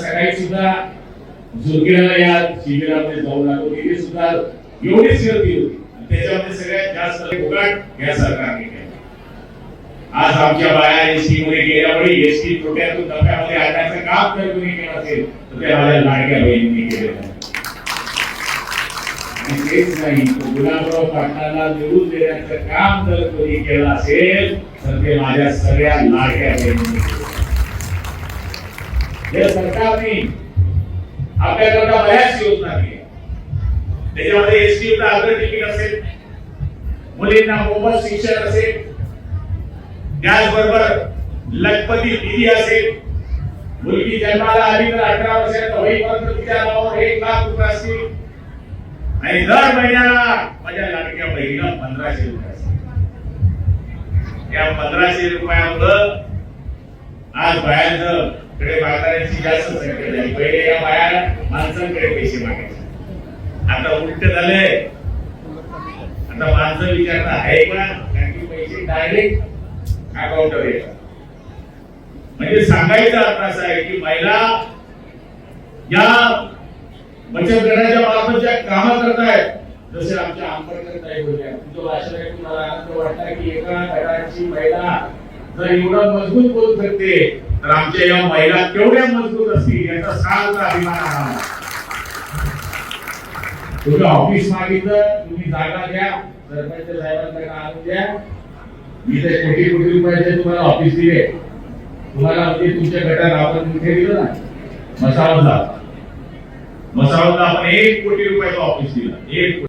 सकाळी सुद्धा झुरगेला या शिबिरामध्ये जाऊन आलो तिथे सुद्धा एवढीच गर्दी होती. त्याच्यामध्ये सगळ्यात जास्त फुकट या सरकारने केलं. आज आमच्या बाया एसटी मध्ये गेल्यामुळे एसटी तोट्यातून नफ्यामध्ये आणण्याचं काम जर कोणी केलं असेल, तर ते माझ्या लाडक्या बहिणींनी केलेलं आहे आणि तेच नाही तो गुलाबराव पाटलाला निवडून देण्याचं काम जर कोणी केलं असेल, तर ते माझ्या सगळ्या लाडक्या बहिणींनी केलं. या सरकारने आपल्याकरता बऱ्याच योजना केल्या. त्याच्यामध्ये एसटी अर्ध तिकीट असेल मुलींना मोफत शिक्षण असेल त्याचबरोबर लखपती निधी असेल. मुलगी जन्माला आली तर अठरा वर्षात होईपर्यंत तिच्या नावावर एक लाख रुपये असतील. आणि दर महिन्याला माझ्या लाडक्या बहिणीला पंधराशे रुपये असतील. या पंधराशे रुपयामुळं आज बायांचं कडे म्हाताऱ्यांची जास्त संख्या झाली. पहिले या बाया माणसांकडे पैसे मागायचे. आता उलट झालंय. आता माणसं विचारता आहे का कारण की पैसे डायरेक्ट अकाउंटवर येतात. म्हणजे सांगायचा अर्थ असा आहे की महिला या बचत गटाच्या मार्फत ज्या कामं करतायत. जसे आमच्या आंबेडकर ताई होत्या तुमच्या भाषण ऐकून मला आनंद वाटला की एका गटाची महिला जर एवढं मजबूत बोलू शकते तर आमच्या या महिला केवढ्या मजबूत असतील याचा सार्थ अभिमान आम्हाला. तुम्ही ऑफिस मागितलं तुम्ही जागा द्या सरपंच साहेबांकडे आणून द्या. मी तर कोटी कोटी रुपयाचे तुम्हाला ऑफिस दिले. तुम्हाला अगदी तुमच्या गटात आपण तिथे दिलं ना. मसावला मसावला आपण एक कोटी रुपयाचं ऑफिस दिलं. एक